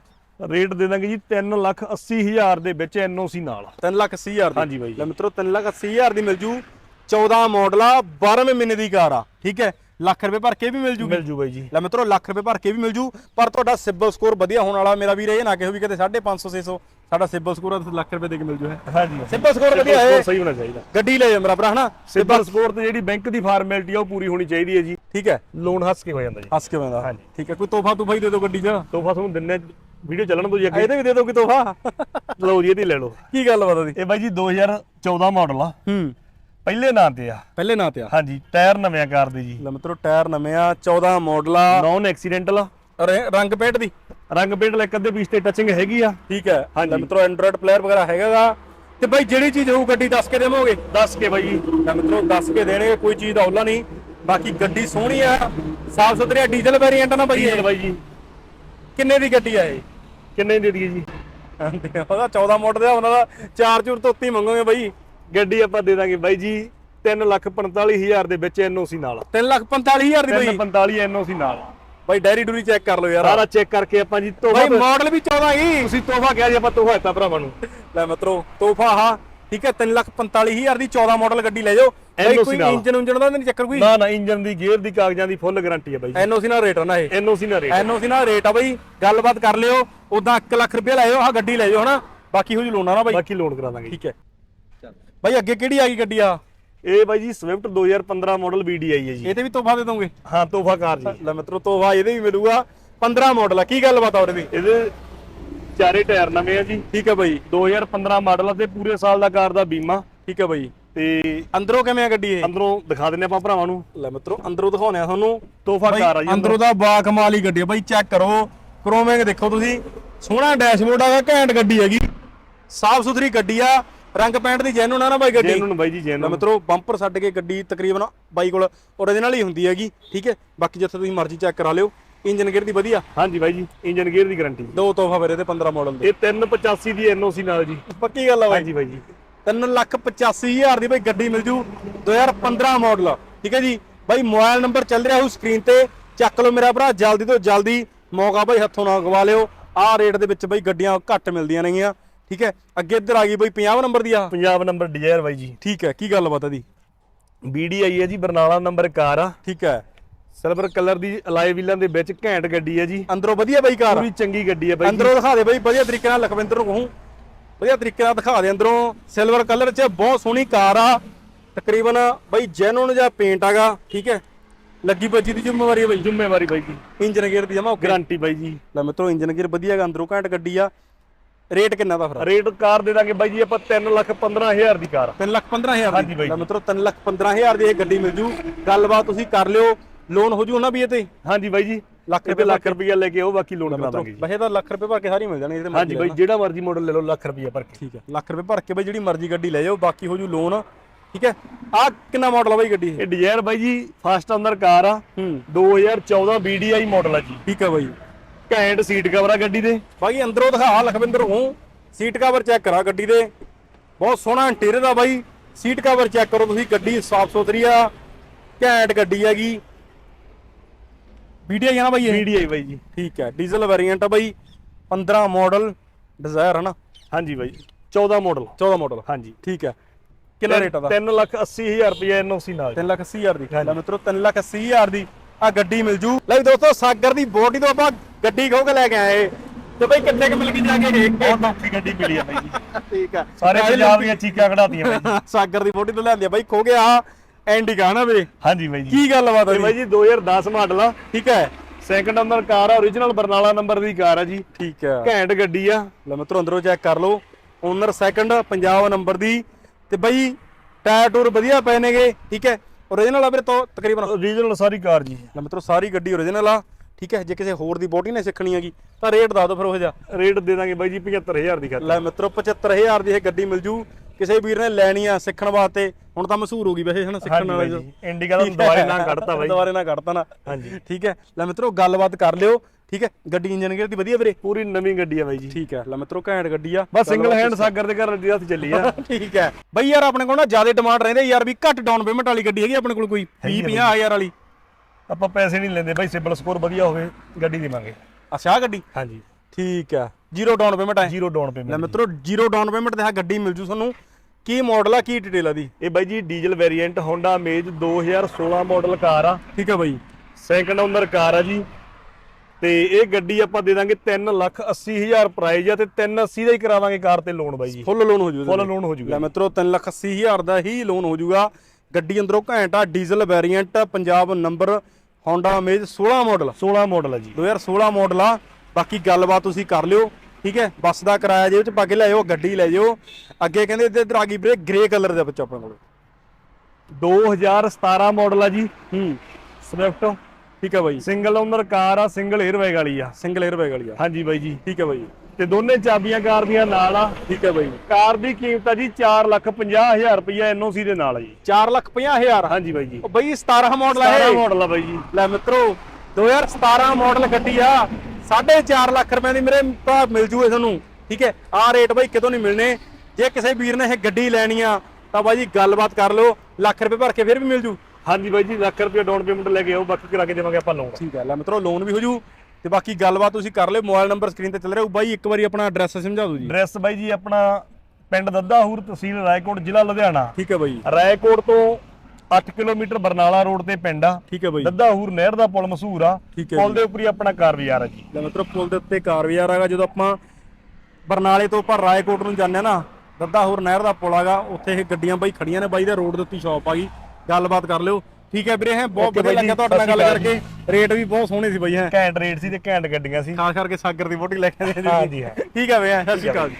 ਰੇਟ ਦੇ ਦਾਂਗੇ ਜੀ 3 ਲੱਖ 80 ਹਜ਼ਾਰ ਦੇ ਵਿੱਚ ਐਨਓਸੀ ਨਾਲ। 3 ਲੱਖ 80 ਹਜ਼ਾਰ ਦੀ। ਹਾਂਜੀ ਬਾਈ। ਲੈ ਮਿੱਤਰੋ 3 ਲੱਖ 80 ਹਜ਼ਾਰ ਦੀ ਮਿਲ ਜੂ। 14 ਮਾਡਲ ਆ 12ਵੇਂ ਮਹੀਨੇ ਦੀ ਕਾਰ ਆ। ਠੀਕ ਹੈ। ਲੱਖ ਰੁਪਏ ਭਰ ਕੇ ਵੀ ਮਿਲ ਜੂਗੀ। ਮਿਲ ਜੂ ਬਾਈ ਜੀ। ਲੈ ਮਿੱਤਰੋ ਲੱਖ ਰੁਪਏ ਭਰ ਕੇ ਵੀ ਮਿਲ ਜੂ। ਪਰ ਤੁਹਾਡਾ ਸਿਬਲ ਸਕੋਰ ਵਧੀਆ ਹੋਣ ਵਾਲਾ ਮੇਰਾ ਵੀਰ ਇਹ ਨਾ ਕਹੋ ਵੀ ਕਿਤੇ 550 600 ਸਾਡਾ ਸਿਬਲ ਸਕੋਰ ਲੱਖ ਰੁਪਏ ਦੇ ਕੇ ਮਿਲ ਜੂ ਹੈ। ਹਾਂਜੀ। ਸਿਬਲ ਸਕੋਰ ਵਧੀਆ ਹੈ। ਸਹੀ ਹੋਣਾ ਚਾਹੀਦਾ। ਗੱਡੀ ਲੈ ਜਾ ਮੇਰਾ ਭਰਾ ਹਨਾ? ਸਿਬਲ ਸਕੋਰ ਤੇ ਜਿਹੜੀ ਬੈਂਕ ਦੀ ਫਾਰਮੈਲਿਟੀ ਆ ਉਹ ਪੂਰੀ ਹੋਣੀ ਚਾਹੀਦੀ ਹੈ ਜੀ। ਠੀਕ ਹੈ। ਲੋਨ ਹੱਸ ਕੇ ਹੋ ਜਾਂਦਾ ਜੀ। ਹੱਸ ਕੇ ਬੰਦਾ ਹਾਂਜੀ। ਠੀਕ ਹੈ ਕੋਈ ਤੋਹਫਾ ਤੂਫਾ ਹੀ ਦੇ ਦਿਓ ਗੱਡੀ 'ਚ। ਤੋਹਫਾ ਤੁਹਾਨੂੰ ਦਿੰਨੇ ਵੀਡੀਓ ਚੱਲਣ ਦੋ ਜੀ ਅੱਗੇ। ਇਹਦੇ ਵੀ ਦੇ ਦਿਓ ਕੋਈ ਤੋਹਫਾ। ਲਓ ਜੀ ਇਹਦੀ ਲੈ ਲਓ। ਕੀ ਗੱਲ ਬਤਾ ਦੀ ਇਹ ਬਾਈ ਜੀ 2014 ਮਾਡਲ ਆ। ਹੂੰ। ਪਹਿਲੇ ਨਾਂ ਤੇ ਆ। ਪਹਿਲੇ ਨਾਂ ਤੇ ਆ। ਹਾਂਜੀ ਟਾਇਰ ਨਵੇਂ ਕਾਰ ਦੇ ਜੀ। ਲੈ ਮਿੱਤਰੋ ਟਾਇਰ ਨਵੇਂ ਆ 14 ਮਾਡਲ ਆ। ਨੌਨ ਐਕਸੀਡੈਂਟਲ ਆ। ਰੰਗ ਪੇਂਟ ਦੀ। ਰੰਗ ਪੇਂਟ ਲੈ ਅੱਧੇ ਪੀਸ ਤੇ ਟੱਚਿੰਗ ਹੈਗੀ ਆ। ਠੀਕ ਹੈ। ਹਾਂਜੀ। ਮਿੱਤਰੋ ਐਂਡਰੋਇਡ ਪਲੇਅਰ ਵਗੈਰਾ ਹੈਗਾਗਾ ਤੇ ਬਾਈ ਜਿਹੜੀ ਚੀਜ਼ ਹੋਊ ਗੱਡੀ ਦੱਸ ਕੇ ਦੇਵੋਗੇ? ਦੱਸ ਕੇ ਬਾਈ। ਜੀ ਲੈ ਮਿੱਤਰੋ ਦੱਸ ਕੇ ਦੇਣਗੇ ਕੋਈ ਚੀਜ਼ ਦਾ ਔਲਾ ਨਹੀਂ। ਬਾਕੀ ਗੱਡੀ ਸੋਹਣੀ ਆ। ਸਾਫ਼ ਸੁਥਰੀ ਡੀਜ਼ਲ ਵੇਰੀਐਂਟ ਨਾ ਬਾਈ ਇਹ। ਬਾਈ ਜੀ। ਕਿੰਨੇ ਦੀ ਗੱਡੀ ਆ ਇਹ? ਕਿੰਨੇ ਦੀ ਦੇ ਜੀ? ਉਹਦਾ 14 ਮਾਡਲ ਦਾ ਉਹਨਾਂ ਦਾ ਚਾਰ ਚੂਰ ਤੋਂ ਉੱਤੇ ਮੰਗੋਗੇ ਬਾਈ। ਗੱਡੀ ਆਪਾਂ ਦੇ ਦਾਂਗੇ ਬਾਈ ਜੀ 345000 ਦੇ ਵਿੱਚ ਐਨਓਸੀ ਨਾਲ। 3 ਲੱਖ 45000 ਦੀ ਬਾਈ। 345 ਐਨਓਸੀ ਨਾਲ। ਬਾਈ ਡੈਰੀ ਡੂਰੀ ਚੈੱਕ ਕਰ ਲਓ ਯਾਰ। ਸਾਰਾ ਚੈੱਕ ਕਰਕੇ ਆਪਾਂ ਜੀ ਤੋਹਫਾ ਬਾਈ ਮਾਡਲ ਵੀ 14 ਹੀ। ਤੁਸੀਂ ਤੋਹਫਾ ਕਿਹਾ ਜੀ ਆਪਾਂ ਤੋਹਫਾ ਦਿੱਤਾ ਭਰਾਵਾਂ ਨੂੰ। ਲੈ ਮਿੱਤਰੋ ਤੋਹਫਾ ਆ ਠੀਕ ਹੈ 3 ਲੱਖ 45000 ਦੀ 14 ਮਾਡਲ ਗੱਡੀ ਲੈ ਜਾਓ। ਬਾਈ ਕੋਈ। ਇੰਜਨ ਉਂਜਨ ਦਾ ਨਹੀਂ ਚੱਕਰ ਕੋਈ? ਨਾ ਨਾ ਇੰਜਨ ਦੀ ਗੇਅਰ ਦੀ ਕਾਗਜ਼ਾਂ ਦੀ ਫੁੱਲ ਗਾਰੰਟੀ ਹੈ ਬਾਈ ਐਨਓਸੀ ਨਾਲ ਰੇਟ ਆ ਨਾ ਇਹ। ਐਨਓਸੀ ਨਾਲ ਰੇਟ ਐਨਓਸੀ ਨਾਲ ਰੇਟ ਆ ਬਾਈ। ਗੱਲਬਾਤ ਕਰ ਲਿਓ ਉਦਾਂ 1 ਲੱਖ ਰੁਪਏ ਲੈ ਜਾਓ ਆਹ ਗੱਡੀ ਲੈ ਜਾਓ ਹਨਾ? ਬਾਕੀ ਹੋ ਜੀ ਲੋਨਾ ਨਾ ਬਾਈ। ਬਾਕੀ ਲੋਨ ਕਰਾ ਦਾਂਗੇ। ਠੀਕ ਹੈ। ਬਾਈ ਅੱਗੇ ਕਿਹੜੀ ਆ ਗਈ ਗੱਡੀ ਆ? ਇਹ ਬਾਈ ਜੀ ਸਵਿਫਟ 2015 ਮਾਡਲ VDI ਹੈ ਜੀ। ਇਹ ਤੇ ਵੀ ਤੋਹਫਾ ਦੇ ਦੋਗੇ? ਹਾਂ ਤੋਹਫਾ ਕਾਰ ਜੀ। ਲੈ ਮਿੱਤਰੋ ਤੋਹਫਾ ਇਹਦੇ ਵੀ ਮਿਲੂਗਾ। 15 ਮਾਡਲ ਆ। ਕੀ ਗੱਲਬਾਤ ਆ ਉਹਦੇ ਦੀ? ਇਹਦੇ ਚਾਰੇ ਟਾਇਰ ਨਵੇਂ ਆ ਜੀ। ਠੀਕ ਹੈ ਬਾਈ। 2015 ਮਾਡਲ ਆ ਤੇ ਪੂਰੇ ਸਾਲ ਦਾ ਕਾਰ ਦਾ ਬੀਮਾ। ਠੀਕ ਹੈ ਬਾਈ। ਤੇ ਅੰਦਰੋਂ ਕਿਵੇਂ ਆ ਗੱਡੀ ਇਹ? ਅੰਦਰੋਂ ਦਿਖਾ ਦਿੰਨੇ ਆਪਾਂ ਭਰਾਵਾਂ ਨੂੰ। ਲੈ ਮਿੱਤਰੋ ਅੰਦਰੋਂ ਦਿਖਾਉਣੇ ਆ ਤੁਹਾਨੂੰ। ਤੋਹਫਾ ਕਾਰ ਆ ਜੀ ਅੰਦਰੋਂ। ਦਾ ਬਾ ਕਮਾਲ ਹੀ ਗੱਡੀ ਆ। ਬਾਈ ਚੈੱਕ ਕਰੋ। ਕ੍ਰੋਮਿੰਗ ਦੇਖੋ ਤੁਸੀਂ। ਸੋਹਣਾ ਡੈਸ਼ਬੋਰਡ ਹੈਗਾ ਘੈਂਟ ਗੱਡੀ ਹੈਗੀ। ਸਾਫ਼ ਸੁਥਰੀ ਗੱਡੀ ਆ। ਰੰਗ ਪੈਂਟ ਦੀ ਜੈਨੂਨ ਆ ਨਾ ਬਾਈ ਗੱਡੀ। ਜੈਨੂਨ ਬਾਈ ਜੀ ਜੈਨੂਨ। ਮਿੱਤਰੋ ਬੰਪਰ ਛੱਡ ਕੇ ਗੱਡੀ ਤਕਰੀਬਨ ਬਾਈ ਕੋਲ ਓਰੀਜਨਲ ਹੀ ਹੁੰਦੀ ਹੈਗੀ ਠੀਕ ਹੈ? ਬਾਕੀ ਜਿੱਥੇ ਤੁਸੀਂ ਮਰਜ਼ੀ ਚੈੱਕ ਕਰਾ ਲਿਓ। ਇੰਜਨ ਗੇਅਰ ਦੀ ਵਧੀਆ। ਹਾਂਜੀ ਬਾਈ ਜੀ ਇੰਜਨ ਗੇਅਰ ਦੀ ਗਾਰੰਟੀ ਦੋ ਤੋਹਫਾ ਫਿਰ ਇਹਦੇ 15 ਮਾਡਲ ਦੇ। ਇਹ 385 ਦੀ ਐਨਓਸੀ ਨਾਲ ਜੀ। ਪੱਕੀ ਗੱਲ ਆ ਬਾਈ। ਹਾਂਜੀ ਬਾਈ ਜੀ। 3 ਲੱਖ 85 ਹਜ਼ਾਰ ਦੀ ਬਾਈ ਗੱਡੀ ਮਿਲ ਜੂ 2015 ਮਾਡਲ ਠੀਕ ਹੈ ਜੀ? ਬਾਈ ਮੋਬਾਈਲ ਨੰਬਰ ਚੱਲ ਰਿਹਾ ਉਹ ਸਕਰੀਨ ਤੇ। ਚੱਕ ਲਓ ਮੇਰਾ ਭਰਾ ਜਲਦੀ ਤੋਂ ਜਲਦੀ ਮੌਕਾ ਬਾਈ ਹੱਥੋਂ ਨਾ ਗਵਾ ਲਿਓ। ਆਹ ਰੇਟ ਦੇ ਵਿੱਚ ਬਾਈ ਗੱਡੀਆਂ ਘੱਟ ਮਿਲਦੀਆਂ ਨੇਗੀਆਂ। ਠੀਕ ਹੈ? ਅੱਗੇ ਇੱਧਰ ਆ ਗਈ ਬਾਈ 50 ਨੰਬਰ ਦੀ ਆ। ਪੰਜਾਬ ਨੰਬਰ ਡਿਜ਼ਾਇਰ ਬਾਈ ਜੀ। ਠੀਕ ਹੈ ਕੀ ਗੱਲਬਾਤ ਆ ਦੀ BDI ਹੈ ਜੀ ਬਰਨਾਲਾ ਨੰਬਰ ਕਾਰ ਆ। ਠੀਕ ਹੈ। ਸਿਲਵਰ ਕਲਰ ਦੀ ਅਲਾਈ ਵੀਲਾਂ ਦੇ ਵਿੱਚ ਘੈਂਟ ਗੱਡੀ ਹੈ ਜੀ। ਅੰਦਰੋਂ ਵਧੀਆ ਬਾਈ ਕਾਰ ਪੂਰੀ ਚੰਗੀ ਗੱਡੀ ਹੈ ਬਾਈ। ਅੰਦਰੋਂ ਦਿਖਾ ਦੇ ਬਾਈ ਵਧੀਆ ਤਰੀਕੇ ਨਾਲ ਲਖਵਿੰਦਰ ਨੂੰ ਕਹੂੰ। ਵਧੀਆ ਤਰੀਕੇ ਨਾਲ ਦਿਖਾ ਦੇ ਅੰਦਰੋਂ। ਸਿਲਵਰ ਕਲਰ 'ਚ ਬਹੁਤ ਸੋਹਣੀ ਕਾਰ ਆ। ਤਕਰੀਬਨ ਬਾਈ ਜੈਨੂਨ ਜਾਂ ਪੇਂਟ ਆਗਾ ਠੀਕ ਹੈ? ਲੱਗੀ ਬੱਜੀ ਦੀ ਜ਼ਿੰਮੇਵਾਰੀ ਹੈ ਬਾਈ। ਜ਼ਿੰਮੇਵਾਰੀ ਬਾਈ ਜੀ। ਇੰਜਨ ਗੇਅਰ ਦੀ ਜਮਾ ਓਕੇ ਗਾਰੰਟੀ ਬਾਈ ਜੀ। ਲੈ ਮਿੱਤਰੋ ਇੰਜਨ ਗੇਅਰ ਵਧੀਆ ਗਾ ਅੰਦਰੋਂ ਘੈਂਟ ਗੱਡੀ ਆ। ਰੇਟ ਕਿੰਨਾ ਦਾ ਫਿਰ? ਰੇਟ ਕਾਰ ਦੇ ਦਾਂਗੇ ਬਾਈ ਜੀ ਆਪਾਂ 3 ਲੱਖ 15000 ਦੀ ਕਾਰ। 3 ਲੱਖ 15000 ਹਾਂਜੀ ਦੀ? ਬਾਈ ਲੈ ਮਿੱਤਰੋ 3 ਲੱਖ 15000 ਦੀ ਇਹ ਗੱਡੀ ਮਿਲ ਜੂ। ਗੱਲਬਾਤ ਤੁਸੀਂ ਕਰ ਲਿਓ। ਲੋਨ ਹੋ ਜੂ ਨਾ ਵੀ ਇਹ ਤੇ? ਹਾਂਜੀ ਬਾਈ ਜੀ। ਲੱਖ ਲੱਖ ਲੱਖ ਰੁਪਈਆ ਲੈ ਕੇ ਆਓ ਬਾਕੀ ਲੋਨ ਕਰਾ ਦਾਂਗੇ ਵੈਸੇ ਤਾਂ ਲੱਖ ਰੁਪਏ ਭਰ ਕੇ ਸਾਰੀ ਮਿਲ ਜਾਣੀ ਇਹਦੇ ਹਾਂਜੀ ਬਾਈ ਜਿਹੜਾ ਮਰਜ਼ੀ ਮਾਡਲ ਲੈ ਲਓ ਲੱਖ ਰੁਪਈਆ ਭਰ ਕੇ। ਠੀਕ ਹੈ ਲੱਖ ਰੁਪਏ ਭਰ ਕੇ ਬਾਈ ਜਿਹੜੀ ਮਰਜ਼ੀ ਗੱਡੀ ਲੈ ਜਾਓ ਬਾਕੀ ਹੋ ਜੂ ਲੋਨ ਠੀਕ ਹੈ ਆ ਕਿੰਨਾ ਮਾਡਲ ਆ ਬਾਈ ਗੱਡੀ ਇਹ? ਡਿਜ਼ਾਇਰ ਬਾਈ ਜੀ ਫਸਟ ਅੰਦਰ ਕਾਰ ਆ। ਹੂੰ। 2014 BDI ਮਾਡਲ ਆ ਜੀ। ਠੀਕ ਹੈ ਬਾਈ। ਘੈਂਟ ਸੀਟ ਕਵਰ ਆ ਗੱਡੀ ਦੇ। ਬਾਈ ਅੰਦਰੋਂ ਦਿਖਾ ਲਖਵਿੰਦਰ ਹੂੰ। ਸੀਟ ਕਵਰ ਚੈੱਕ ਕਰਾ ਗੱਡੀ ਦੇ। ਬਹੁਤ ਸੋਹਣਾ ਇੰਟੀਰੀਅਰ ਆ ਬਾਈ। ਸੀਟ ਕਵਰ ਚੈੱਕ ਕਰੋ ਤੁਸੀਂ ਗੱਡੀ ਸਾਫ਼ ਸੁਥਰੀ ਆ। ਘੈਂਟ ਗੱਡੀ ਹੈਗੀ। ਹੈ ਨਾ ਬਾਈ ਇਹ? BDI ਬਾਈ ਜੀ। ਠੀਕ ਹੈ ਡੀਜ਼ਲ ਵੇਰੀਐਂਟ ਆ ਬਾਈ। 15 ਮਾਡਲ ਡਿਜ਼ਾਇਰ ਹੈ ਨਾ? ਹਾਂਜੀ ਬਾਈ। 14 ਮਾਡਲ 14 ਮਾਡਲ ਹਾਂਜੀ। ਠੀਕ ਹੈ ਕਿੰਨਾ ਰੇਟ ਆ ਦਾ 3 ਲੱਖ 80000 ਰੁਪਈਆ ਐਨਓਸੀ ਨਾਲ। 3 ਲੱਖ 80 ਹਜ਼ਾਰ ਦੀ। ਲੈ ਮਿੱਤਰੋ 3 ਲੱਖ 80 ਹਜ਼ਾਰ ਦੀ। ਆ ਗੱਡੀ ਮਿਲ ਜੂ। ਲੈ ਵੀ ਦੋਸਤੋ ਸਾਗਰ ਦੀ ਬੋਡੀ ਤੋਂ ਆਪਾਂ ਗੱਡੀ ਖੋ ਕੇ ਲੈ ਕੇ ਆਏ। ਤੇ ਬਾਈ ਕਿੰਨੇ ਕੁ ਮਿਲ ਗਈ ਜਾ ਕੇ? ਦੇਖ ਕੇ ਬਹੁਤ ਔਖੀ ਗੱਡੀ ਮਿਲੀ ਆ ਬਾਈ। ਜੀ ਠੀਕ ਹੈ ਸਾਰੇ ਪੰਜਾਬ ਦੀਆਂ ਚੀਕਾਂ ਕਢਾਤੀਆਂ ਬਾਈ। ਜੀ ਸਾਗਰ ਦੀ ਬੋਡੀ ਤੋਂ ਲਿਆਂਦੀ ਆ ਬਾਈ ਖੋ ਗਿਆ ਐਂਡਿਕਾ ਨਾ ਵੀਰੇ। ਹਾਂਜੀ ਬਾਈ ਜੀ। ਕੀ ਗੱਲਬਾਤ ਆ ਇਹ ਬਾਈ ਜੀ? ਜੀ 2010 ਮਾਡਲ ਆ ਠੀਕ ਹੈ ਸੈਕੰਡ ਨੰਬਰ ਕਾਰ ਆ origignal ਬਰਨਾਲਾ ਨੰਬਰ ਦੀ ਕਾਰ ਆ ਜੀ। ਠੀਕ ਹੈ ਘੈਂਟ ਗੱਡੀ ਆ। ਲੈ ਮਿੱਤਰੋ ਅੰਦਰੋਂ ਚੈੱਕ ਕਰ ਲਓ। ਓਨਰ ਸੈਕੰਡ ਪੰਜਾਬ ਨੰਬਰ ਦੀ। ਤੇ ਬਾਈ ਟਾਇਰ ਟੂਰ ਵਧੀਆ ਪਏ ਨੇਗੇ ਠੀਕ ਹੈ ਓਰੀਜਨਲ ਆ ਵੀਰੇ ਤੋਂ ਤਕਰੀਬਨ। Origignal ਸਾਰੀ ਕਾਰ ਜੀ ਲੈ ਮਿੱਤਰੋ ਸਾਰੀ ਗੱਡੀ ਓਰੀਜਨਲ ਆ। ਠੀਕ ਹੈ ਜੇ ਕਿਸੇ ਹੋਰ ਦੀ ਬੋਡੀ ਨੇ ਸਿੱਖਣੀ ਹੈਗੀ ਤਾਂ ਰੇਟ ਦੱਸ ਦਿਓ ਫਿਰ ਉਹ ਜਿਹਾ। ਰੇਟ ਦੇ ਦਾਂਗੇ ਬਾਈ ਜੀ 75000 ਦੀ ਖਾਤਰ। ਲੈ ਮਿੱਤਰੋ 75000 ਦੀ ਇਹ ਗੱਡੀ ਮਿਲ ਜੂ। ਕਿਸੇ ਵੀਰ ਨੇ ਲੈਣੀ ਆ ਸਿੱਖਣ ਵਾਸਤੇ ਹੁਣ ਤਾਂ ਮਸ਼ਹੂਰ ਹੋ ਗਈ ਵੈਸੇ ਹਨਾ ਸਿੱਖਣ ਵਾਲੇ ਜੀ। ਇੰਡੀਕਾ ਦਾ ਦੁਬਾਰੇ ਨਾਂ ਕੱਢਤਾ ਬਾਈ। ਦੁਬਾਰੇ ਨਾ ਕੱਢਤਾ ਨਾ। ਹਾਂਜੀ। ਠੀਕ ਹੈ ਲੈ ਮਿੱਤਰੋ ਗੱਲਬਾਤ ਕਰ ਲਿਓ। ਠੀਕ ਹੈ? ਗੱਡੀ ਇੰਜਨ ਗੇਅਰ ਦੀ? ਵਧੀਆ ਵੀਰੇ? ਪੂਰੀ ਨਵੀਂ ਗੱਡੀ ਆ ਬਾਈ ਜੀ। ਠੀਕ ਹੈ ਲੈ ਮਿੱਤਰੋ ਘੈਂਟ ਗੱਡੀ ਆ। ਬਸ ਸਿੰਗਲ ਹੈਂਡ ਸਾਗਰ ਦੇ ਘਰ ਦੀ ਹੱਥ ਚੱਲੀ ਆ। ਠੀਕ ਹੈ। ਬਈ ਯਾਰ ਆਪਣੇ ਕੋਲ ਨਾ ਜ਼ਿਆਦਾ ਡਿਮਾਂਡ ਰਹਿੰਦੇ ਯਾਰ ਵੀ ਘੱਟ ਡਾਊਨ ਪੇਮੈਂਟ ਵਾਲੀ ਗੱਡੀ ਹੈਗੀ ਆਪਣੇ ਕੋਲ ਕੋਈ। 20 50000 ਵਾਲੀ। ਆਪਾਂ ਪੈਸੇ ਨਹੀਂ ਲੈਂਦੇ ਬਾਈ ਸਿਬਲ ਸਕੋਰ ਵਧੀਆ ਹੋਵੇ ਗੱਡੀ ਦੇਵਾਂਗੇ। ਅੱਛਾ ਗੱਡੀ? ਹਾਂਜੀ। ਠੀਕ ਹੈ। ਜ਼ੀਰੋ ਡਾਊਨ ਪੇਮੈਂਟ ਹੈ। ਜ਼ੀਰੋ ਡਾਊਨ ਲੈ ਪੇਮੈਂਟ ਮਿੱਤਰੋ ਜ਼ੀਰੋ ਡਾਊਨ ਪੇਮੈਂਟ ਤੇ ਆ ਗੱਡੀ ਮਿਲ ਜੂ ਤੁਹਾਨੂੰ। ਕੀ ਮਾਡਲ ਆ ਕੀ ਡਿਟੇਲ ਆ ਦੀ ਇਹ ਬਾਈ ਜੀ diesel variant Honda Amaze 2016 model ਕਾਰ ਆ। ਠੀਕ ਹੈ ਬਾਈ। ਸੈਕੰਡ ਓਨਰ ਕਾਰ ਆ ਜੀ। ਤੇ ਇਹ ਗੱਡੀ ਆਪਾਂ ਦੇ ਦਾਂਗੇ 3 ਲੱਖ 80 ਹਜ਼ਾਰ ਪ੍ਰਾਈਜ਼ ਆ ਤੇ 380 ਦਾ ਹੀ ਕਰਾਵਾਂਗੇ ਕਾਰ ਤੇ ਲੋਨ ਬਾਈ ਜੀ। ਫੁੱਲ ਲੋਨ ਹੋ ਜੂਗਾ ਫੁੱਲ ਲੋਨ ਹੋ ਜੂਗਾ ਲੈ ਮਿੱਤਰੋ 380000 ਦਾ ਹੀ ਲੋਨ ਹੋ ਜੂਗਾ। ਗੱਡੀ ਅੰਦਰੋਂ ਘੈਂਟ ਆ diesel variant Punjab number Honda Amaze 16 model 16 model ਆ ਜੀ। 2016 ਮਾਡਲ ਆ। ਬਾਕੀ ਗੱਲਬਾਤ ਤੁਸੀਂ ਕਰ ਲਿਓ ਠੀਕ ਹੈ? ਬੱਸ ਦਾ ਕਿਰਾਇਆ ਜੇ ਵਿੱਚ ਪਾ ਕੇ ਲੈ ਜਾਓ ਗੱਡੀ ਲੈ ਜਾਓ। ਅੱਗੇ ਕਹਿੰਦੇ ਇੱਧਰ ਇੱਧਰ ਆ ਗਈ ਵੀਰੇ ਗ੍ਰੇ ਕਲਰ ਦੇ ਵਿੱਚ ਆਪਣੇ ਕੋਲ। 2017 ਮਾਡਲ ਆ ਜੀ। ਹੂੰ। ਸਵਿਫਟ ਠੀਕ ਹੈ ਬਾਈ। ਸਿੰਗਲ ਓਨਰ ਕਾਰ ਆ ਸਿੰਗਲ 에ਅਰ ਬੈਗ ਵਾਲੀ ਆ। ਸਿੰਗਲ 에ਅਰ ਬੈਗ ਵਾਲੀ ਆ। ਹਾਂਜੀ ਬਾਈ ਜੀ। ਠੀਕ ਹੈ ਬਾਈ। ਤੇ ਦੋਨੇ ਚਾਬੀਆਂ ਕਾਰ ਦੀਆਂ ਨਾਲ ਆ। ਠੀਕ ਹੈ ਬਾਈ। ਕਾਰ ਦੀ ਕੀਮਤ ਆ ਜੀ 4 ਲੱਖ 50 ਹਜ਼ਾਰ ਰੁਪਈਆ ਐਨਓਸੀ ਦੇ ਨਾਲ ਆ ਜੀ। 4 ਲੱਖ 50 ਹਜ਼ਾਰ? ਹਾਂਜੀ ਬਾਈ ਜੀ। ਉਹ ਬਾਈ 17 ਮਾਡਲ ਆ 17 ਇਹ ਮਾਡਲ ਆ ਬਾਈ ਜੀ। ਲੈ ਮਿੱਤਰੋ 2017 ਮਾਡਲ ਗੱਡੀ ਆ। 4.5 ਲੱਖ ਰੁਪਏ ਦੀ ਮੇਰੇ ਭਰਾ ਮਿਲ ਜੂਏ ਤੁਹਾਨੂੰ। ਠੀਕ ਹੈ? ਆਹ ਰੇਟ ਬਾਈ ਕਿਤੋਂ ਨਹੀਂ ਮਿਲਣੇ। ਜੇ ਕਿਸੇ ਵੀਰ ਨੇ ਇਹ ਗੱਡੀ ਲੈਣੀ ਆ ਤਾਂ ਬਾਈ ਜੀ ਗੱਲਬਾਤ ਕਰ ਲਿਓ। ਲੱਖ ਰੁਪਏ ਭਰ ਕੇ ਫਿਰ ਵੀ ਮਿਲ ਜੂ। ਹਾਂਜੀ ਬਾਈ ਜੀ ਲੱਖ ਰੁਪਏ ਡਾਊਨ ਪੇਮੈਂਟ ਲੈ ਕੇ ਆਓ ਬਾਕੀ ਕਰਾ ਕੇ ਦੇਵਾਂਗੇ ਆਪਾਂ ਲੋਨ ਠੀਕ ਹੈ ਲੈ ਮਿੱਤਰੋ ਲੋਨ ਵੀ ਹੋ ਜੂ ਤੇ ਬਾਕੀ ਗੱਲਬਾਤ ਤੁਸੀਂ ਕਰ ਲਿਓ ਮੋਬਾਈਲ ਨੰਬਰ ਸਕਰੀਨ ਤੇ ਚੱਲ ਰਿਹਾ। ਹੋਊ ਬਾਈ ਇੱਕ ਵਾਰੀ ਆਪਣਾ ਐਡਰੈਸ ਸਮਝਾ ਦਿਓ ਜੀ। ਐਡਰੈਸ ਬਾਈ ਜੀ ਆਪਣਾ ਪਿੰਡ ਦੱਦਾਹੂਰ ਤਹਿਸੀਲ ਰਾਏਕੋਟ ਜ਼ਿਲ੍ਹਾ ਲੁਧਿਆਣਾ। ਠੀਕ ਹੈ ਬਾਈ। ਰਾਏਕੋਟ ਤੋਂ 8 ਕਿਲੋਮੀਟਰ ਬਰਨਾਲਾ ਰੋਡ ਤੇ ਪਿੰਡ ਆ। ਠੀਕ ਹੈ ਬਾਈ। ਦੱਦਾਹੂਰ ਨਹਿਰ ਦਾ ਪੁਲ ਮਸ਼ਹੂਰ ਆ। ਠੀਕ ਹੈ ਪੁਲ ਦੇ ਉੱਪਰ ਹੀ ਆਪਣਾ ਕਾਰ ਬਾਜ਼ਾਰ ਆ ਜੀ। ਲੈ ਮਿੱਤਰੋ ਪੁਲ ਦੇ ਉੱਤੇ ਕਾਰ ਬਾਜ਼ਾਰ ਹੈਗਾ ਜਦੋਂ ਆਪਾਂ ਬਰਨਾਲੇ ਤੋਂ ਆਪਾਂ ਰਾਏਕੋਟ ਨੂੰ ਜਾਂਦੇ ਆ ਨਾ ਦੱਦਾ ਹੋਰ ਨਹਿਰ ਦਾ ਪੁਲ ਹੈਗਾ ਉੱਥੇ ਇਹ ਗੱਡੀਆਂ ਬਾਈ ਖੜੀਆਂ ਨੇ ਬਾਈ ਦੇ ਰੋਡ ਦੇ ਉੱਤੇ ਸ਼ਾਪ ਆ ਗਈ। ਗੱਲਬਾਤ ਕਰ ਲਿਓ। ਠੀਕ ਹੈ ਵੀਰੇ ਹੈ? ਬਹੁਤ ਵਧੀਆ ਬਾਈ ਲੱਗਾ ਤੁਹਾਡੇ ਨਾਲ ਗੱਲ ਕਰਕੇ। ਰੇਟ ਵੀ ਬਹੁਤ ਸੋਹਣੇ ਸੀ ਬਾਈ ਹੈ? ਘੈਂਟ ਰੇਟ ਸੀ ਤੇ ਘੈਂਟ ਗੱਡੀਆਂ ਸੀ। ਖਾਸ ਕਰਕੇ ਸਾਗਰ ਦੀ ਵੋਟੀ ਲੈ ਕੇ ਆਏ ਜੀ। ਠੀਕ ਹੈ ਵੀਰੇ ਸਤਿ ਸ਼੍ਰੀ ਅਕਾਲ ਜੀ।